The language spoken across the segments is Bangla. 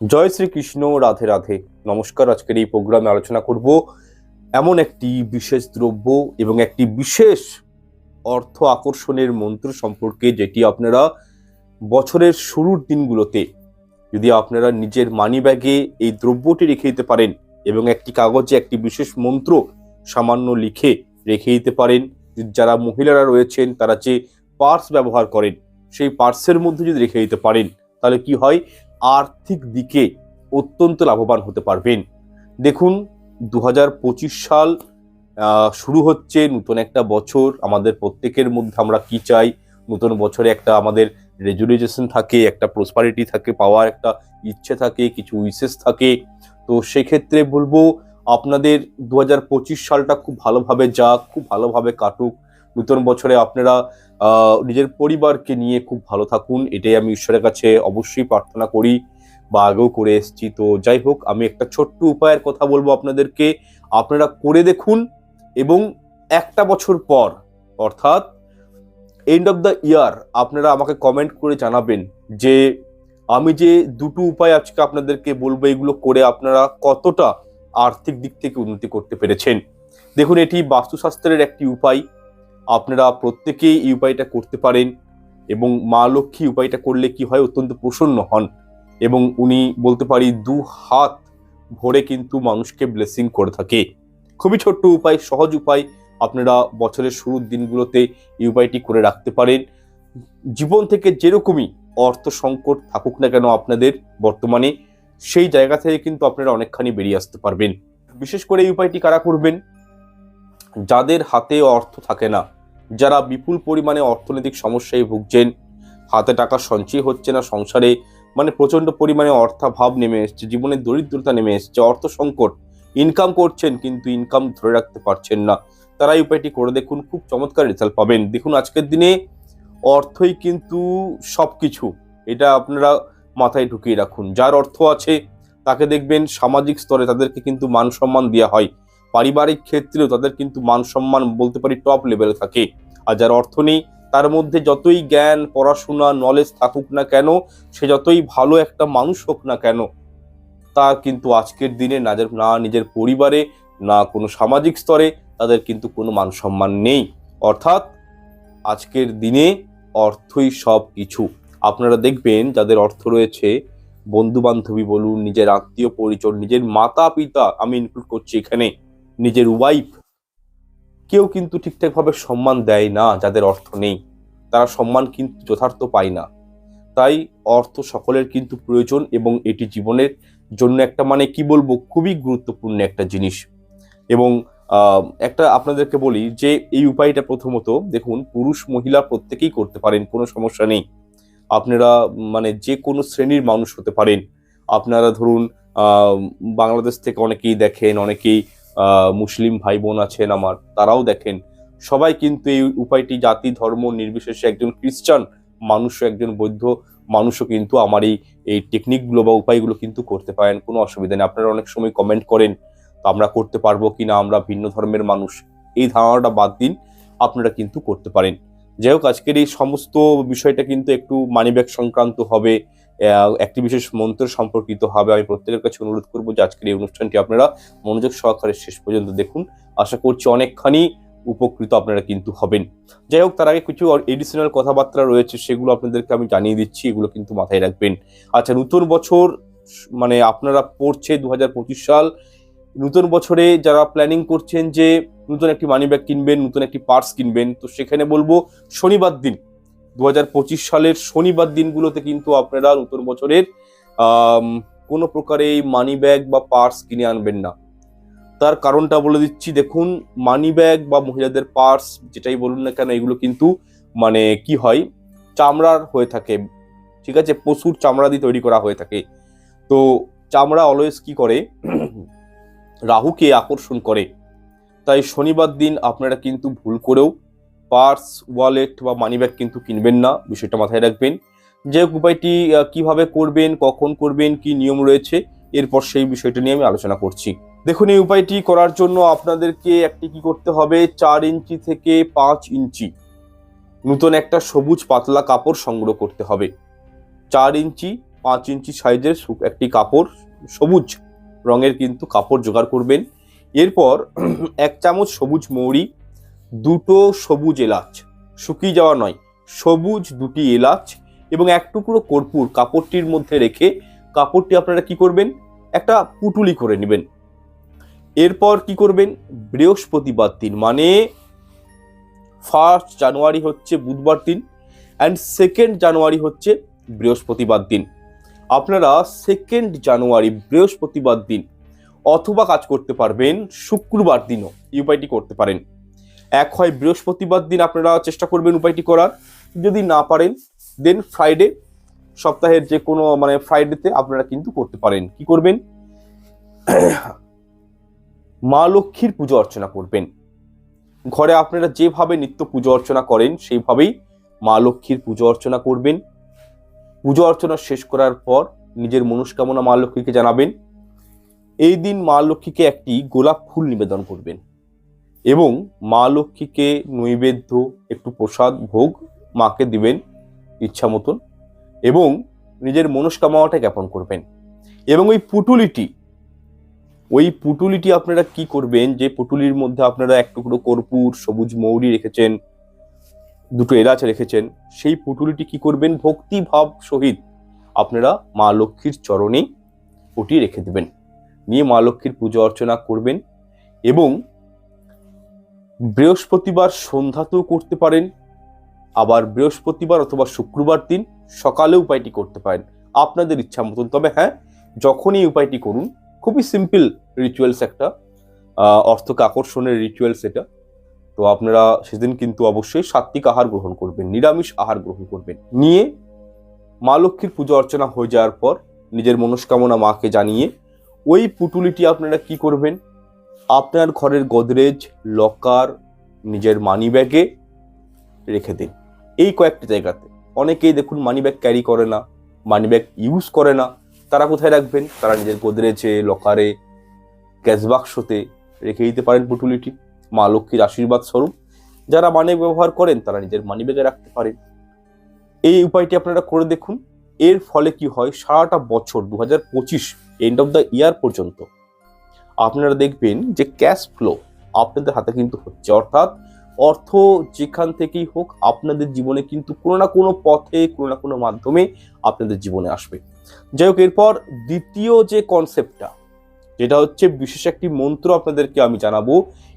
জয় শ্রীকৃষ্ণ রাধে রাধে। নমস্কার, আজকের এই প্রোগ্রামে আলোচনা করব এমন একটি বিশেষ দ্রব্য এবং একটি বিশেষ অর্থ আকর্ষণের মন্ত্র সম্পর্কে যেটি আপনারা বছরের শুরুর দিনগুলোতে যদি আপনারা নিজের মানি ব্যাগে এই দ্রব্যটি রেখে দিতে পারেন এবং একটি কাগজে একটি বিশেষ মন্ত্র সামান্য লিখে রেখে দিতে পারেন, যারা মহিলারা রয়েছেন তারা যে পার্স ব্যবহার করেন, সেই পার্সের মধ্যে যদি রেখে দিতে পারেন, তাহলে কি হয়? আর্থিক দিকে অত্যন্ত লাভবান হতে পারবেন। দেখুন দু হাজার পঁচিশ সাল শুরু হচ্ছে, নতুন একটা বছর, আমাদের প্রত্যেকের মধ্যে আমরা কি চাই? নতুন বছরে একটা আমাদের রেজুলেশন থাকে, একটা প্রসপারিটি থাকে, পাওয়ার একটা ইচ্ছে থাকে, কিছু উইসেস থাকে। তো সেক্ষেত্রে বলব, আপনাদের দু হাজার পঁচিশ সালটা খুব ভালোভাবে যাক, খুব ভালোভাবে কাটুক। নতুন বছরে আপনারা নিজের পরিবারকে নিয়ে খুব ভালো থাকুন। এটাই আমি ঈশ্বরের কাছে অবশ্যই প্রার্থনা করি বা আগেও করে এসেছি। তো যাই হোক, আমি একটা ছোট্ট উপায়ের কথা বলব আপনাদেরকে। আপনারা করে দেখুন এবং একটা বছর পর, অর্থাৎ এন্ড অফ দ্য ইয়ার আপনারা আমাকে কমেন্ট করে জানাবেন যে আমি যে দুটো উপায় আজকে আপনাদেরকে বলব, এগুলো করে আপনারা কতটা আর্থিক দিক থেকে উন্নতি করতে পেরেছেন। দেখুন, এটি বাস্তুশাস্ত্রের একটি উপায়। আপনারা প্রত্যেকেই এই উপায়টা করতে পারেন এবং মা লক্ষ্মী উপায়টা করলে কি হয়? অত্যন্ত প্রসন্ন হন এবং উনি বলতে পারি দু হাত ভরে কিন্তু মানুষকে ব্লেসিং করে থাকে। খুবই ছোট্ট উপায়, সহজ উপায়। আপনারা বছরের শুরুর দিনগুলোতে এই উপায়টি করে রাখতে পারেন। জীবন থেকে যেরকমই অর্থ সংকট থাকুক না কেন আপনাদের বর্তমানে, সেই জায়গা থেকে কিন্তু আপনারা অনেকখানি বেরিয়ে আসতে পারবেন। বিশেষ করে এই উপায়টি কারা করবেন? যাদের হাতে অর্থ থাকে না যারা বিপুল পরিমাণে অর্থনৈতিক সমস্যায় ভুগছেন, হাতে টাকা সঞ্চয় হচ্ছে না সংসারে মানে প্রচণ্ড পরিমাণে অর্থাভাব নেমে এসছে জীবনে দরিদ্রতা নেমে এসছে, অর্থ সংকট ইনকাম করছেন কিন্তু ইনকাম ধরে রাখতে পারছেন না। তারা এই উপায়টি করে দেখুন, খুব চমৎকার রেজাল্ট পাবেন। দেখুন আজকের দিনে অর্থই কিন্তু সব কিছু এটা আপনারা মাথায় ঢুকিয়ে রাখুন। যার অর্থ আছে, তাকে দেখবেন সামাজিক স্তরে তাদেরকে কিন্তু মান সম্মান দেওয়া হয়। পারিবারিক ক্ষেত্রেও তাদের কিন্তু মান সম্মান বলতে পারি টপ লেভেলে থাকে। আর যার অর্থ নেই, তার মধ্যে যতই জ্ঞান, পড়াশোনা নলেজ থাকুক না কেন, সে যতই ভালো একটা মানুষ হোক না কেন, তা কিন্তু আজকের দিনে না না নিজের পরিবারে, না কোনো সামাজিক স্তরে, তাদের কিন্তু কোনো মান সম্মান নেই। অর্থাৎ আজকের দিনে অর্থই সব কিছু। আপনারা দেখবেন যাদের অর্থ রয়েছে বন্ধু বান্ধবী বলুন, নিজের আত্মীয় পরিচয়, নিজের মাতা পিতা আমি ইনক্লুড করছি এখানে, নিজের ওয়াইফ কেউ কিন্তু ঠিকঠাকভাবে সম্মান দেয় না, যাদের অর্থ নেই। তারা সম্মান কিন্তু যথার্থ পায় না। তাই অর্থ সকলের কিন্তু প্রয়োজন এবং এটি জীবনের জন্য একটা মানে কি বলব, খুবই গুরুত্বপূর্ণ একটা জিনিস। এবং একটা আপনাদেরকে বলি যে, এই উপায়টা প্রথমত দেখুন, পুরুষ মহিলা প্রত্যেকেই করতে পারেন, কোনো সমস্যা নেই। আপনারা মানে যে কোনো শ্রেণির মানুষ হতে পারেন। আপনারা ধরুন বাংলাদেশ থেকে অনেকেই দেখেন, অনেকেই মুসলিম ভাই বোন আছেন আমার, তারাও দেখেন। সবাই কিন্তু এই উপায়টি জাতি, ধর্ম, নির্বিশেষে একজন খ্রিস্টান, মানুষও একজন বৌদ্ধ, মানুষও কিন্তু আমার এই এই টেকনিকগুলো বা উপায়গুলো কিন্তু করতে পারেন, কোনো অসুবিধা নেই। আপনারা অনেক সময় কমেন্ট করেন, তো আমরা করতে পারব কি না আমরা ভিন্ন ধর্মের মানুষ, এই ধারণাটা বাদ দিন, আপনারা কিন্তু করতে পারেন। যাই হোক, আজকের এই সমস্ত বিষয়টা কিন্তু একটু মানিব্যাগ সংক্রান্ত হবে। একটি বিশেষ মন্ত্র সম্পর্কিত হবে। আমি প্রত্যেকের কাছে অনুরোধ করব যে আজকের এই অনুষ্ঠানটি আপনারা মনোযোগ সহকারে শেষ পর্যন্ত দেখুন। আশা করছি অনেকখানি উপকৃত আপনারা কিন্তু হবেন। যাই হোক, তার আগে কিছু এডিশনাল কথাবার্তা রয়েছে, সেগুলো আপনাদেরকে আমি জানিয়ে দিচ্ছি, এগুলো কিন্তু মাথায় রাখবেন। আচ্ছা নতুন বছর মানে আপনারা পড়ছে দু হাজার পঁচিশ সাল, নতুন বছরে যারা প্ল্যানিং করছেন যে নতুন একটি মানি ব্যাগ কিনবেন, নতুন একটি পার্স কিনবেন, তো সেখানে বলব শনিবার দিন দু হাজার পঁচিশ সালের শনিবার দিনগুলোতে কিন্তু আপনারা নতুন বছরের কোনো প্রকারে মানি ব্যাগ বা পার্স কিনে আনবেন না। তার কারণটা বলে দিচ্ছি, দেখুন মানি ব্যাগ বা মহিলাদের পার্স যেটাই বলুন না কেন, এগুলো কিন্তু মানে কি হয় চামড়ার হয়ে থাকে, ঠিক আছে? পশুর চামড়া দিয়ে তৈরি করা হয়ে থাকে। তো চামড়া অলওয়েজ কি করে? রাহুকে আকর্ষণ করে। তাই শনিবার দিন আপনারা কিন্তু ভুল করেও পার্স ওয়ালেট বা মানি ব্যাগ কিন্তু কিনবেন না, বিষয়টা মাথায় রাখবেন। যে উপায়টি কীভাবে করবেন, কখন করবেন, কি নিয়ম রয়েছে, এরপর সেই বিষয়টা নিয়ে আমি আলোচনা করছি। দেখুন, এই উপায়টি করার জন্য আপনাদেরকে একটি কি করতে হবে, চার ইঞ্চি থেকে পাঁচ ইঞ্চি নতুন একটা সবুজ পাতলা কাপড় সংগ্রহ করতে হবে। চার ইঞ্চি, পাঁচ ইঞ্চি সাইজের একটি কাপড়, সবুজ রঙের কিন্তু কাপড় জোগাড় করবেন। এরপর এক চামচ সবুজ মৌরি দুটো সবুজ এলাচ। শুকিয়ে যাওয়া নয়, সবুজ দুটি এলাচ এবং এক টুকরো কর্পূর কাপড়টির মধ্যে রেখে কাপড়টি আপনারা কি করবেন? একটা পুটুলি করে নেবেন। এরপর কি করবেন? বৃহস্পতিবার দিন মানে ফার্স্ট জানুয়ারি হচ্ছে বুধবার দিন অ্যান্ড সেকেন্ড জানুয়ারি হচ্ছে বৃহস্পতিবার দিন। আপনারা সেকেন্ড জানুয়ারি বৃহস্পতিবার দিন অথবা কাজ করতে পারবেন, শুক্রবার দিনও এই উপায়টি করতে পারেন। এক হয় বৃহস্পতিবার দিন আপনারা চেষ্টা করবেন উপায়টি করার। যদি না পারেন দেন ফ্রাইডে সপ্তাহের যে কোনো মানে ফ্রাইডেতে আপনারা কিন্তু করতে পারেন। কি করবেন? মা লক্ষ্মীর পুজো অর্চনা করবেন। ঘরে আপনারা যেভাবে নিত্য পুজো অর্চনা করেন, সেইভাবেই মা লক্ষ্মীর পুজো অর্চনা করবেন। পুজো অর্চনা শেষ করার পর নিজের মনস্কামনা মা লক্ষ্মীকে জানাবেন। এই দিন মা লক্ষ্মীকে একটি গোলাপ ফুল নিবেদন করবেন। এবং মা লক্ষ্মীকে নৈবেদ্য, একটু প্রসাদ, ভোগ মাকে দিবেন ইচ্ছা মতন এবং নিজের মনস্কামনাটা জ্ঞাপন করবেন। এবং ওই পুটুলিটি ওই পুটুলিটি আপনারা কি করবেন যে পুটুলির মধ্যে আপনারা এক টুকরো কর্পূর, সবুজ মৌরি রেখেছেন, দুটো এলাচ রেখেছেন, সেই পুটুলিটি কি করবেন? ভক্তি ভাব সহিত আপনারা মা লক্ষ্মীর চরণে ওটি রেখে দেবেন। নিয়ে মা লক্ষ্মীর পুজো অর্চনা করবেন এবং বৃহস্পতিবার সন্ধ্যাতেও করতে পারেন, আবার বৃহস্পতিবার অথবা শুক্রবার দিন সকালে উপায়টি করতে পারেন। আপনাদের ইচ্ছা মতন। তবে হ্যাঁ যখনই উপায়টি করুন, খুবই সিম্পল রিচুয়ালস একটা অর্থকে আকর্ষণের রিচুয়ালস এটা। তো আপনারা সেদিন কিন্তু অবশ্যই সাত্বিক আহার গ্রহণ করবেন, নিরামিষ আহার গ্রহণ করবেন। নিয়ে মা লক্ষ্মীর পুজো অর্চনা হয়ে যাওয়ার পর নিজের মনস্কামনা মাকে জানিয়ে ওই পুটুলিটি আপনারা কি করবেন? আপনার ঘরের গোদরেজ, লকার, নিজের মানি ব্যাগে রেখে দিন। এই কয়েকটি জায়গাতে। অনেকেই দেখুন মানি ব্যাগ ক্যারি করে না মানি ব্যাগ ইউজ করে না। তারা কোথায় রাখবেন? তারা নিজের গোদরেজে লকারে গ্যাস বাক্সতে রেখে দিতে পারেন পুটুলিটি। মা লক্ষ্মীর আশীর্বাদ স্বরূপ। যারা মানি ব্যবহার করেন, তারা নিজের মানি ব্যাগে রাখতে পারেন। এই উপায়টি আপনারা করে দেখুন। এর ফলে কি হয়? সারাটা বছর দু হাজার পঁচিশ এন্ড অফ দ্য ইয়ার পর্যন্ত আপনারা দেখবেন যে ক্যাশ ফ্লো আপনাদের হাতে কিন্তু হচ্ছে। অর্থাৎ অর্থ যেখান থেকেই হোক আপনাদের জীবনে কিন্তু কোনো না কোনো পথে, কোনো না কোনো মাধ্যমে আপনাদের জীবনে আসবে। যাই হোক, এরপর দ্বিতীয় যে কনসেপ্টটা যেটা হচ্ছে বিশেষ একটি মন্ত্র আপনাদেরকে আমি জানাব।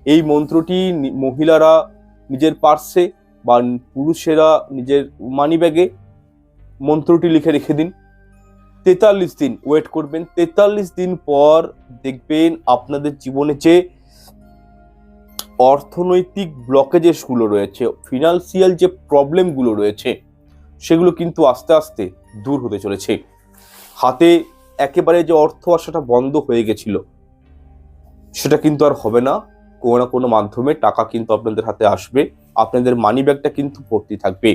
এই মন্ত্রটি মহিলারা নিজের পার্সে বা পুরুষেরা নিজের মানি ব্যাগে মন্ত্রটি লিখে রেখে দিন। তেতাল্লিশ দিন ওয়েট করবেন। তেতাল্লিশ দিন পর দেখবেন আপনাদের জীবনে যে অর্থনৈতিক ব্লকেজেসগুলো রয়েছে ফিনান্সিয়াল যে প্রবলেমগুলো রয়েছে, সেগুলো কিন্তু আস্তে আস্তে দূর হতে চলেছে। হাতে একেবারে যে অর্থ আসাটা বন্ধ হয়ে গেছিল, সেটা কিন্তু আর হবে না। কোনো না কোনো মাধ্যমে টাকা কিন্তু আপনাদের হাতে আসবে, আপনাদের মানি ব্যাগটা কিন্তু ভর্তি থাকবে।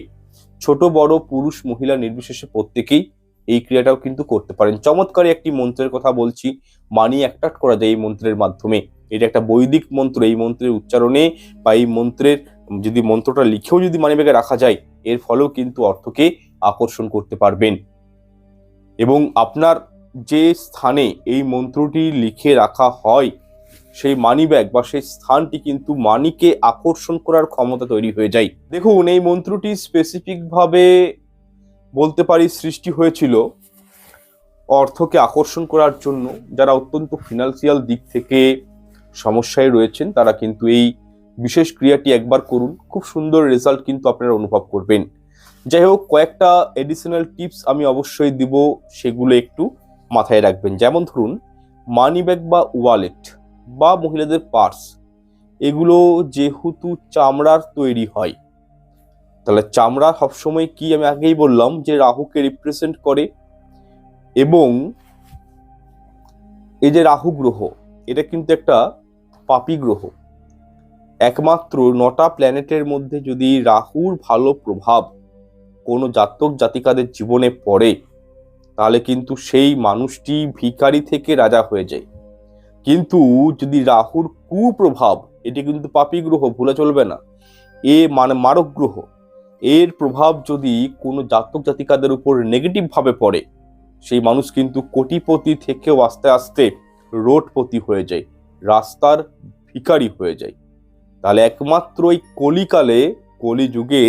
ছোট, বড়, পুরুষ, মহিলা নির্বিশেষে প্রত্যেকেই এই ক্রিয়াটাও কিন্তু করতে পারেন। চমৎকার একটি মন্ত্রের কথা বলছি। মানি অ্যাট্রাক্ট করা যায় এই মন্ত্রের মাধ্যমে। এটা একটা বৈদিক মন্ত্র। এই মন্ত্রের উচ্চারণে বা এই মন্ত্রের, যদি মন্ত্রটা লিখেও যদি মানিব্যাগে রাখা যায়, এর ফলেও কিন্তু অর্থকে আকর্ষণ করতে পারবেন। এবং আপনার যে স্থানে এই মন্ত্রটি লিখে রাখা হয়, সেই মানি ব্যাগ বা সেই স্থানটি কিন্তু মানিকে আকর্ষণ করার ক্ষমতা তৈরি হয়ে যায়। দেখুন, এই মন্ত্রটি স্পেসিফিক ভাবে বলতে পারি সৃষ্টি হয়েছিল অর্থকে আকর্ষণ করার জন্য। যারা অত্যন্ত ফিনান্সিয়াল দিক থেকে সমস্যায় রয়েছেন, তারা কিন্তু এই বিশেষ ক্রিয়াটি একবার করুন। খুব সুন্দর রেজাল্ট কিন্তু আপনারা অনুভব করবেন। যাই হোক, কয়েকটা এডিশনাল টিপস আমি অবশ্যই দিব, সেগুলো একটু মাথায় রাখবেন। যেমন ধরুন মানি ব্যাগ বা ওয়ালেট বা মহিলাদের পার্স এগুলো যেহেতু চামড়ার তৈরি হয় তাহলে চামড়া সবসময় কি আমি আগেই বললাম যে রাহুকে রিপ্রেজেন্ট করে এবং এই যে রাহু গ্রহ, এটা কিন্তু একটা পাপি গ্রহ। একমাত্র নটা প্ল্যানেটের মধ্যে যদি রাহুর ভালো প্রভাব কোনো জাতক জাতিকাদের জীবনে পড়ে, তাহলে কিন্তু সেই মানুষটি ভিখারি থেকে রাজা হয়ে যায়। কিন্তু যদি রাহুর কুপ্রভাব, এটি কিন্তু পাপি গ্রহ, ভুলে চলবে না। এ মানে মারক গ্রহ। এর প্রভাব যদি কোনো জাতক জাতিকাদের উপর নেগেটিভ ভাবে পড়ে, সেই মানুষ কিন্তু কোটিপতি থেকেও আস্তে আস্তে রোডপতি হয়ে যায়, রাস্তার ভিখারি হয়ে যায়। তাহলে একমাত্র এই কলিকালে, কলিযুগে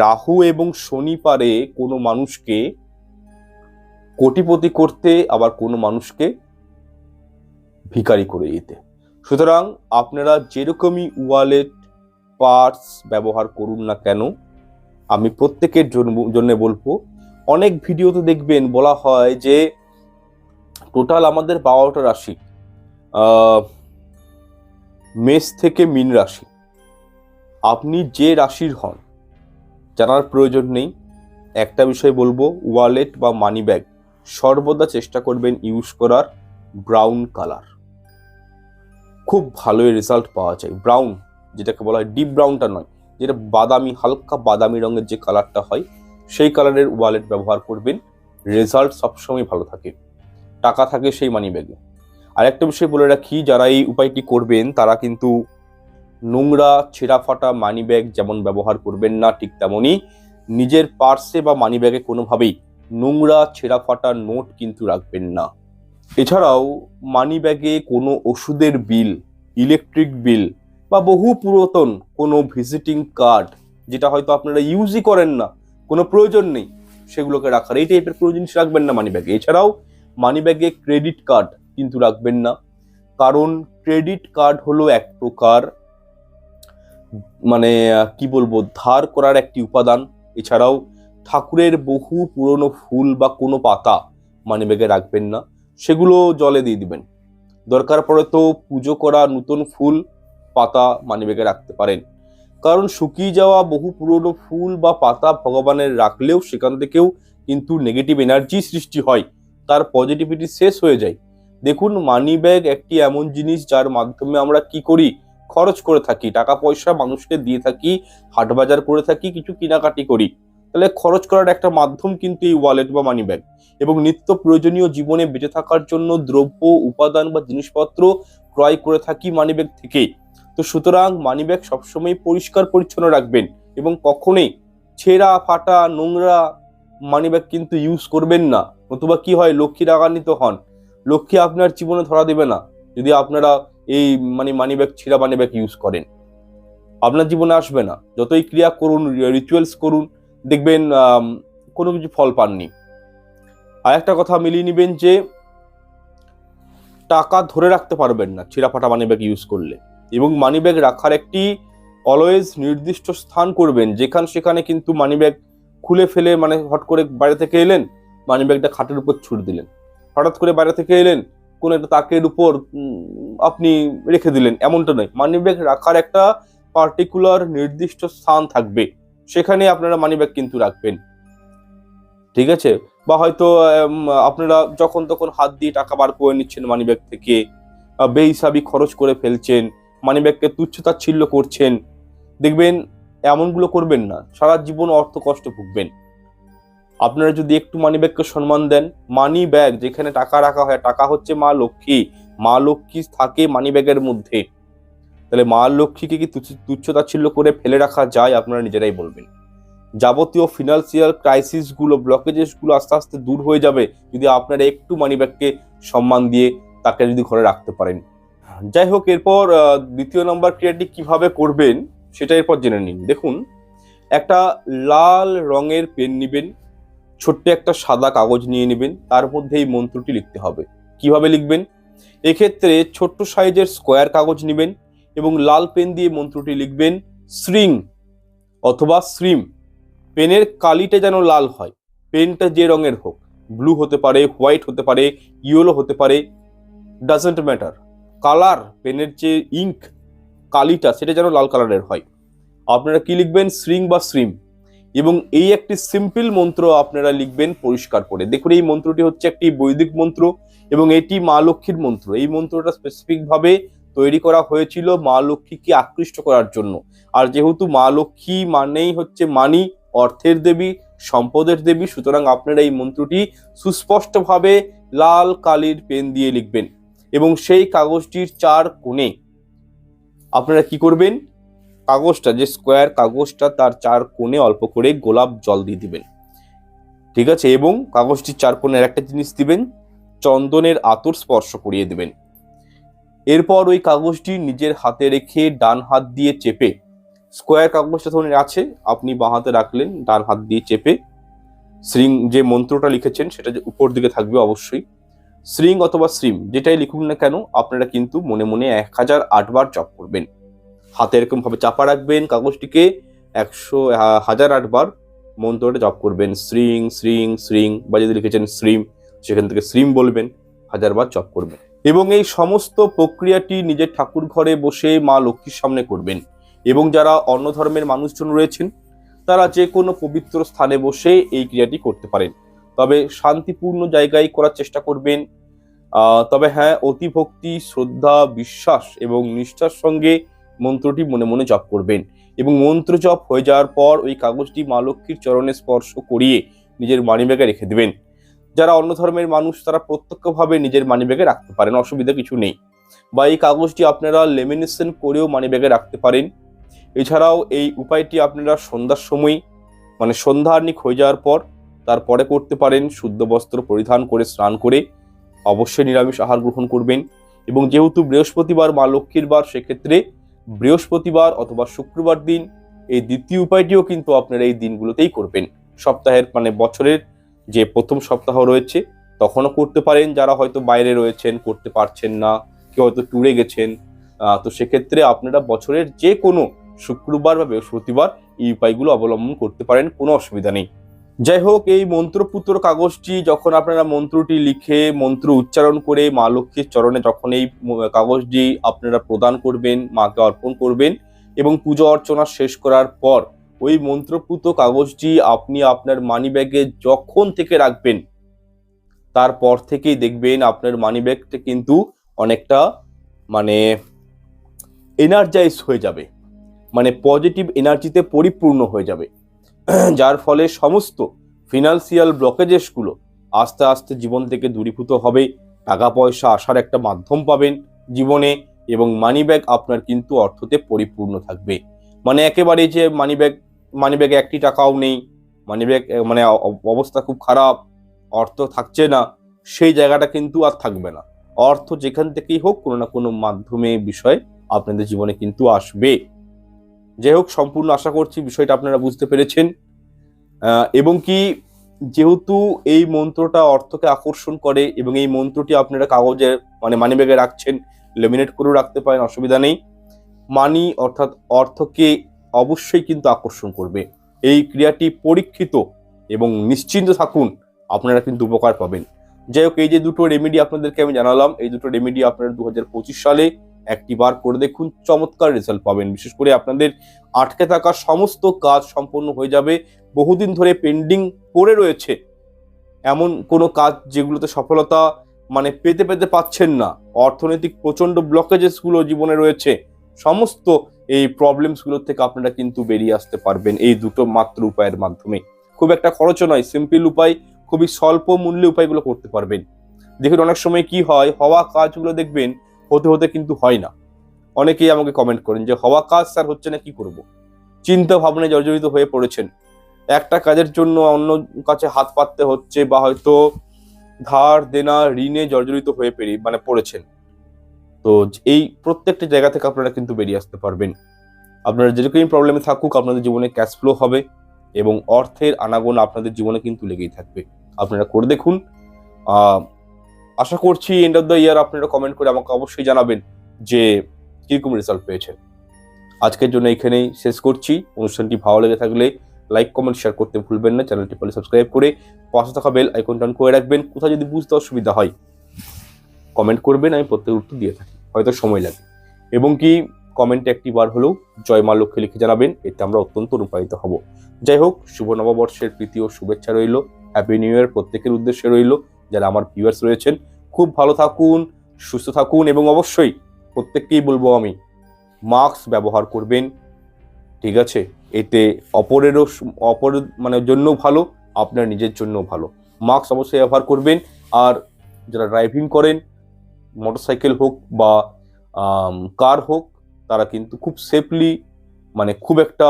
রাহু এবং শনি পারে কোনো মানুষকে কোটিপতি করতে, আবার কোনো মানুষকে ভিখারি করে দিতে। সুতরাং আপনারা যেরকমই ওয়ালেট পার্টস ব্যবহার করুন না কেন আমি প্রত্যেকের জন্য বলব, অনেক ভিডিওতে দেখবেন বলা হয় যে টোটাল আমাদের বারোটা রাশি মেষ থেকে মিন রাশি। আপনি যে রাশির হন, জানার প্রয়োজন নেই। একটা বিষয় বলব ওয়ালেট বা মানি ব্যাগ সর্বদা চেষ্টা করবেন ইউজ করার ব্রাউন কালার খুব ভালোই রেজাল্ট পাওয়া যায়। ব্রাউন যেটাকে বলা হয় ডিপ ব্রাউনটা নয়। যেটা বাদামি, হালকা বাদামি রঙের যে কালারটা হয়, সেই কালারের ওয়ালেট ব্যবহার করবেন। রেজাল্ট সবসময় ভালো থাকে। টাকা থাকে সেই মানি ব্যাগে আর একটা বিষয় বলে রাখি, যারা এই উপায়টি করবেন, তারা কিন্তু নোংরা ছেঁড়া ফাটা মানি ব্যাগ যেমন ব্যবহার করবেন না, ঠিক তেমনই নিজের পার্সে বা মানি ব্যাগে কোনোভাবেই নোংরা ছেঁড়া ফাটা নোট কিন্তু রাখবেন না। এছাড়াও মানি ব্যাগে কোনো ওষুধের বিল ইলেকট্রিক বিল বা বহু পুরাতন কোনো ভিজিটিং কার্ড যেটা হয়তো আপনারা ইউজই করেন না, কোনো প্রয়োজন নেই, সেগুলোকে রাখার। এই টাইপের কোনো জিনিস রাখবেন না মানি ব্যাগে এছাড়াও মানি ব্যাগে ক্রেডিট কার্ড কিন্তু রাখবেন না। কারণ ক্রেডিট কার্ড হলো এক প্রকার মানে কি বলব, ধার করার একটি উপাদান। এছাড়াও ঠাকুরের বহু পুরনো ফুল বা কোনো পাতা মানি ব্যাগে রাখবেন না। সেগুলো জলে দিয়ে দিবেন। দরকার পড়ে তো পুজো করা নতুন ফুল পাতা মানি ব্যাগে রাখতে পারেন। কারণ শুকিয়ে যাওয়া বহু পুরনো ফুল বা পাতা ভগবানের রাখলেও সেখান থেকেও কিন্তু নেগেটিভ এনার্জি সৃষ্টি হয়। তার পজিটিভিটি শেষ হয়ে যায়। দেখুন মানি ব্যাগ একটি এমন জিনিস যার মাধ্যমে আমরা কি করি? খরচ করে থাকি টাকা পয়সা মানুষকে দিয়ে থাকি হাট বাজার করে থাকি, কিছু কেনাকাটি করি। তাহলে খরচ করার একটা মাধ্যম কিন্তু এই ওয়ালেট বা মানি ব্যাগ এবং নিত্য প্রয়োজনীয় জীবনে বেঁচে থাকার জন্য দ্রব্য, উপাদান বা জিনিসপত্র ক্রয় করে থাকি মানি ব্যাগ থেকে। তো সুতরাং মানি ব্যাগ সবসময় পরিষ্কার পরিচ্ছন্ন রাখবেন এবং কখনোই ছেঁড়া, ফাটা, নোংরা মানি ব্যাগ কিন্তু ইউজ করবেন না। নতুবা কি হয়, লক্ষ্মী রাগান্বিত হন। লক্ষ্মী আপনার জীবনে ধরা দেবে না, যদি আপনারা এই মানে মানি ব্যাগ ছেঁড়া মানি ব্যাগ ইউজ করেন। আপনার জীবনে আসবে না। যতই ক্রিয়া করুন রিচুয়ালস করুন, দেখবেন কোনো কিছু ফল পাননি। আর একটা কথা মিলিয়ে নেবেন যে, টাকা ধরে রাখতে পারবেন না ছেঁড়া, ফাটা মানি ব্যাগ ইউজ করলে। এবং মানি ব্যাগ রাখার একটি অলওয়েজ নির্দিষ্ট স্থান করবেন। যেখান সেখানে কিন্তু মানি ব্যাগ খুলে ফেলে মানে হট করে বাইরে থেকে এলেন মানি ব্যাগটা খাটের উপর ছুট দিলেন। হঠাৎ করে বাইরে থেকে এলেন, কোনো একটা তাকের উপর আপনি রেখে দিলেন। এমনটা নয়। মানি ব্যাগ রাখার একটা পার্টিকুলার নির্দিষ্ট স্থান থাকবে। সেখানে আপনারা মানি ব্যাগ কিন্তু রাখবেন। ঠিক আছে? বা হয়তো আপনারা যখন তখন হাত দিয়ে টাকা বার করে নিচ্ছেন মানি ব্যাগ থেকে বেহিসাবি খরচ করে ফেলছেন মানি ব্যাগকে তুচ্ছতাচ্ছিল্য করছেন। দেখবেন, এমনগুলো করবেন না। সারা জীবন অর্থ কষ্ট ভুগবেন। আপনারা যদি একটু মানি ব্যাগকে সম্মান দেন মানি ব্যাগ যেখানে টাকা রাখা হয়, টাকা হচ্ছে মা লক্ষ্মী। মা লক্ষ্মী থাকে মানি ব্যাগের মধ্যে। তাহলে মা লক্ষ্মীকে কি তুচ্ছ- তুচ্ছতাচ্ছিল্য করে ফেলে রাখা যায়? আপনারা নিজেরাই বলবেন। যাবতীয় ফিনান্সিয়াল ক্রাইসিসগুলো ব্লকেজেসগুলো আস্তে আস্তে দূর হয়ে যাবে যদি আপনারা একটু মানি ব্যাগকে সম্মান দিয়ে তাকে যদি ঘরে রাখতে পারেন। যাই হোক এরপর দ্বিতীয় নম্বর ক্রিয়াটি কীভাবে করবেন সেটা এরপর জেনে নিন। দেখুন, একটা লাল রঙের পেন নেবেন, ছোট্ট একটা সাদা কাগজ নিয়ে নেবেন, তার মধ্যে এই মন্ত্রটি লিখতে হবে। কীভাবে লিখবেন? এক্ষেত্রে ছোট্ট সাইজের স্কোয়ার কাগজ নেবেন এবং লাল পেন দিয়ে মন্ত্রটি লিখবেন, শ্রিং অথবা শ্রিম পেনের কালিটা যেন লাল হয়, পেনটা যে রঙের হোক। ব্লু হতে পারে, হোয়াইট হতে পারে, ইয়েলো হতে পারে ডাজেন্ট ম্যাটার কালার, পেনের যে ইঙ্ক, কালিটা, সেটা যেন লাল কালারের হয়। আপনারা কি লিখবেন? শ্রিং বা শ্রিম এবং এই একটি সিম্পল মন্ত্র আপনারা লিখবেন পরিষ্কার করে। দেখুন, এই মন্ত্রটি হচ্ছে একটি বৈদিক মন্ত্র এবং এটি মা লক্ষ্মীর মন্ত্র। এই মন্ত্রটা স্পেসিফিক ভাবে তৈরি করা হয়েছিল মা লক্ষ্মীকে আকৃষ্ট করার জন্য। আর যেহেতু মা লক্ষ্মী মানেই হচ্ছে মানি, অর্থের দেবী, সম্পদের দেবী, সুতরাং আপনারা এই মন্ত্রটি সুস্পষ্টভাবে লাল কালির পেন দিয়ে লিখবেন। এবং সেই কাগজটির চার কোণে আপনারা কি করবেন? কাগজটা, যে স্কোয়ার কাগজটা তার চার কোণে অল্প করে গোলাপ জল দিয়ে দিবেন। ঠিক আছে? এবং কাগজটির চার কোণের একটা জিনিস দিবেন, চন্দনের আতর স্পর্শ করিয়ে দেবেন। এরপর ওই কাগজটি নিজের হাতে রেখে ডান হাত দিয়ে চেপে স্কোয়ার কাগজটা ধরুন আছে, আপনি বাঁ হাতে রাখলেন, ডান হাত দিয়ে চেপে শ্রী যে মন্ত্রটা লিখেছেন, সেটা যে উপর দিকে থাকবে অবশ্যই। শ্রিং অথবা শ্রিম যেটাই লিখুন না কেন, আপনারা কিন্তু মনে মনে এক হাজার আটবার জপ করবেন। হাতে এরকম ভাবে চাপা রাখবেন কাগজটিকে, একশো হাজার আটবার মন্ত্রটা জপ করবেন। শ্রিং শ্রিং শ্রিং বা যদি লিখেছেন শ্রিম সেখান থেকে শ্রিম বলবেন হাজারবার জপ করবেন। এবং এই সমস্ত প্রক্রিয়াটি নিজের ঠাকুর ঘরে বসে মা লক্ষ্মীর সামনে করবেন। এবং যারা অন্য ধর্মের মানুষজন রয়েছেন, তারা যে কোনো পবিত্র স্থানে বসে এই ক্রিয়াটি করতে পারেন। তবে শান্তিপূর্ণ জায়গায় করার চেষ্টা করবেন। তবে হ্যাঁ অতিভক্তি, শ্রদ্ধা, বিশ্বাস এবং নিষ্ঠার সঙ্গে মন্ত্রটি মনে মনে জপ করবেন এবং মন্ত্র জপ হয়ে যাওয়ার পর ওই কাগজটি মা লক্ষ্মীর চরণে স্পর্শ করিয়ে নিজের মানিব্যাগে রেখে দেবেন। যারা অন্য ধর্মের মানুষ, তারা প্রত্যক্ষভাবে নিজের মানিব্যাগে রাখতে পারেন, অসুবিধা কিছু নেই। বা এই কাগজটি আপনারা লেমিনেশন করেও মানিব্যাগে রাখতে পারেন। এছাড়াও এই উপায়টি আপনারা সন্ধ্যার সময় মানে সন্ধ্যা সন্ধ্যার্নিক হয়ে যাওয়ার পর তারপরে করতে পারেন, শুদ্ধ বস্ত্র পরিধান করে, স্নান করে অবশ্যই নিরামিষ আহার গ্রহণ করবেন। এবং যেহেতু বৃহস্পতিবার মা লক্ষ্মীর বার, সেক্ষেত্রে বৃহস্পতিবার অথবা শুক্রবার দিন এই দ্বিতীয় উপায়টিও কিন্তু আপনারা এই দিনগুলোতেই করবেন। সপ্তাহের মানে বছরের যে প্রথম সপ্তাহ রয়েছে, তখনও করতে পারেন। যারা হয়তো বাইরে রয়েছেন, করতে পারছেন না, কেউ হয়তো ট্যুরে গেছেন তো সেক্ষেত্রে আপনারা বছরের যে কোনো শুক্রবার বা বৃহস্পতিবার এই উপায়গুলো অবলম্বন করতে পারেন, কোনো অসুবিধা নেই। যাই হোক এই মন্ত্রপুত্র কাগজটি যখন আপনারা মন্ত্রটি লিখে, মন্ত্র উচ্চারণ করে মা লক্ষ্মীর চরণে যখন এই কাগজটি আপনারা প্রদান করবেন, মাকে অর্পণ করবেন এবং পুজো অর্চনা শেষ করার পর ওই মন্ত্রপুত কাগজটি আপনি আপনার মানিব্যাগে যখন থেকে রাখবেন, তারপর থেকেই দেখবেন আপনার মানিব্যাগটা কিন্তু অনেকটা মানে এনার্জাইজ হয়ে যাবে। মানে পজিটিভ এনার্জিতে পরিপূর্ণ হয়ে যাবে। যার ফলে সমস্ত ফিনান্সিয়াল ব্লকেজেসগুলো আস্তে আস্তে জীবন থেকে দূরীভূত হবে। টাকা পয়সা আসার একটা মাধ্যম পাবেন জীবনে এবং মানি ব্যাগ আপনার কিন্তু অর্থতে পরিপূর্ণ থাকবে। মানে একেবারে যে মানি ব্যাগ মানি ব্যাগে একটি টাকাও নেই মানি ব্যাগ মানে অবস্থা খুব খারাপ, অর্থ থাকছে না, সেই জায়গাটা কিন্তু আর থাকবে না। অর্থ যেখান থেকেই হোক কোনো না কোনো মাধ্যমে বিষয় আপনাদের জীবনে কিন্তু আসবে। যাই হোক, সম্পূর্ণ আশা করছি বিষয়টা আপনারা বুঝতে পেরেছেন। এবং কি যেহেতু এই মন্ত্রটা অর্থকে আকর্ষণ করে এবং এই মন্ত্রটি আপনারা কাগজে মানে মানি ব্যাগে রাখছেন লেমিনেট করেও রাখতে পারেন, অসুবিধা নেই। মানি অর্থাৎ অর্থকে অবশ্যই কিন্তু আকর্ষণ করবে। এই ক্রিয়াটি পরীক্ষিত এবং নিশ্চিন্ত থাকুন, আপনারা কিন্তু উপকার পাবেন। যাই হোক, এই যে দুটো রেমেডি আপনাদেরকে আমি জানালাম, এই দুটো রেমেডি আপনারা দু হাজার পঁচিশ সালে একটি বার করে দেখুন, চমৎকার রেজাল্ট পাবেন। বিশেষ করে আপনাদের আটকে থাকা সমস্ত কাজ সম্পন্ন হয়ে যাবে। বহুদিন ধরে পেন্ডিং পড়ে রয়েছে। এমন কোনো কাজ যেগুলোতে সফলতা মানে পেতে পেতে পাচ্ছেন না। অর্থনৈতিক প্রচণ্ড ব্লকেজেসগুলো জীবনে রয়েছে। সমস্ত এই প্রবলেমসগুলো থেকে আপনারা কিন্তু বেরিয়ে আসতে পারবেন এই দুটো মাত্র উপায়ের মাধ্যমে। খুব একটা খরচও নয় সিম্পল উপায়, খুবই স্বল্প মূল্যে উপায়গুলো করতে পারবেন। দেখুন, অনেক সময় কি হয়, হওয়া কাজগুলো দেখবেন হতে হতে কিন্তু হয় না। অনেকেই আমাকে কমেন্ট করেন যে, হওয়া কাজ স্যার হচ্ছে না, কি করব? চিন্তা ভাবনায় জর্জরিত হয়ে পড়েছেন। একটা কাজের জন্য অন্য কাছে হাত পাততে হচ্ছে বা হয়তো ধার দেনা ঋণে জর্জরিত হয়ে পেরি মানে পড়েছেন। তো এই প্রত্যেকটা জায়গা থেকে আপনারা কিন্তু বেরিয়ে আসতে পারবেন। আপনারা যেরকমই প্রবলেমে থাকুক, আপনাদের জীবনে ক্যাশ ফ্লো হবে এবং অর্থের আনাগোনা আপনাদের জীবনে কিন্তু লেগেই থাকবে। আপনারা করে দেখুন আশা করছি এন্ড অফ দ্য ইয়ার আপনারা কমেন্ট করে আমাকে অবশ্যই জানাবেন যে কীরকম রেজাল্ট পেয়েছেন। আজকের জন্য এখানেই শেষ করছি। অনুষ্ঠানটি ভালো লেগে থাকলে লাইক কমেন্ট শেয়ার করতে ভুলবেন না। চ্যানেলটি ফলে সাবস্ক্রাইব করে পাশে থাকা বেল আইকনটা অন করে রাখবেন। কোথাও যদি বুঝতে অসুবিধা হয় কমেন্ট করবেন। আমি প্রত্যেক উত্তর দিয়ে থাকি। হয়তো সময় লাগে। এবং কি কমেন্টে একটি বার হলেও জয় মা লক্ষ্মী লিখে জানাবেন। এতে আমরা অত্যন্ত অনুপ্রাণিত হব। যাই হোক, শুভ নববর্ষের প্রীতি ও শুভেচ্ছা রইল। হ্যাপি নিউ ইয়ার প্রত্যেকের উদ্দেশ্যে রইল। যারা আমার ভিউয়ার্স রয়েছেন, খুব ভালো থাকুন, সুস্থ থাকুন এবং অবশ্যই প্রত্যেককেই বলব আমি মাস্ক ব্যবহার করবেন, ঠিক আছে? এতে অপরেরও অপর মানে জন্য ভালো, আপনার নিজের জন্য ভালো। মাস্ক অবশ্যই ব্যবহার করবেন, আর যারা ড্রাইভিং করেন মোটরসাইকেল হোক বা কার হোক, তারা কিন্তু খুব সেফলি মানে খুব একটা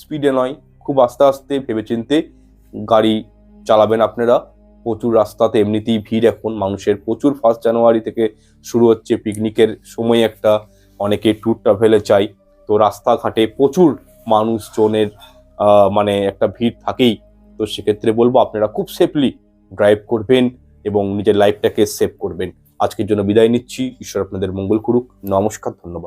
স্পিডে নয়, খুব আস্তে আস্তে ভেবেচিন্তে গাড়ি চালাবেন আপনারা। প্রচুর রাস্তাতে এমনিতেই ভিড় এখন। মানুষের প্রচুর ফার্স্ট জানুয়ারি থেকে শুরু হচ্ছে পিকনিকের সময় একটা। অনেকে ট্যুর ট্রাভেলে চাই তো রাস্তাঘাটে প্রচুর মানুষজনের মানে একটা ভিড় থাকেই। তো সেক্ষেত্রে বলব আপনারা খুব সেফলি ড্রাইভ করবেন এবং নিজের লাইফটাকে সেভ করবেন। আজকের জন্য বিদায় নিচ্ছি। ঈশ্বর আপনাদের মঙ্গল করুক। নমস্কার, ধন্যবাদ।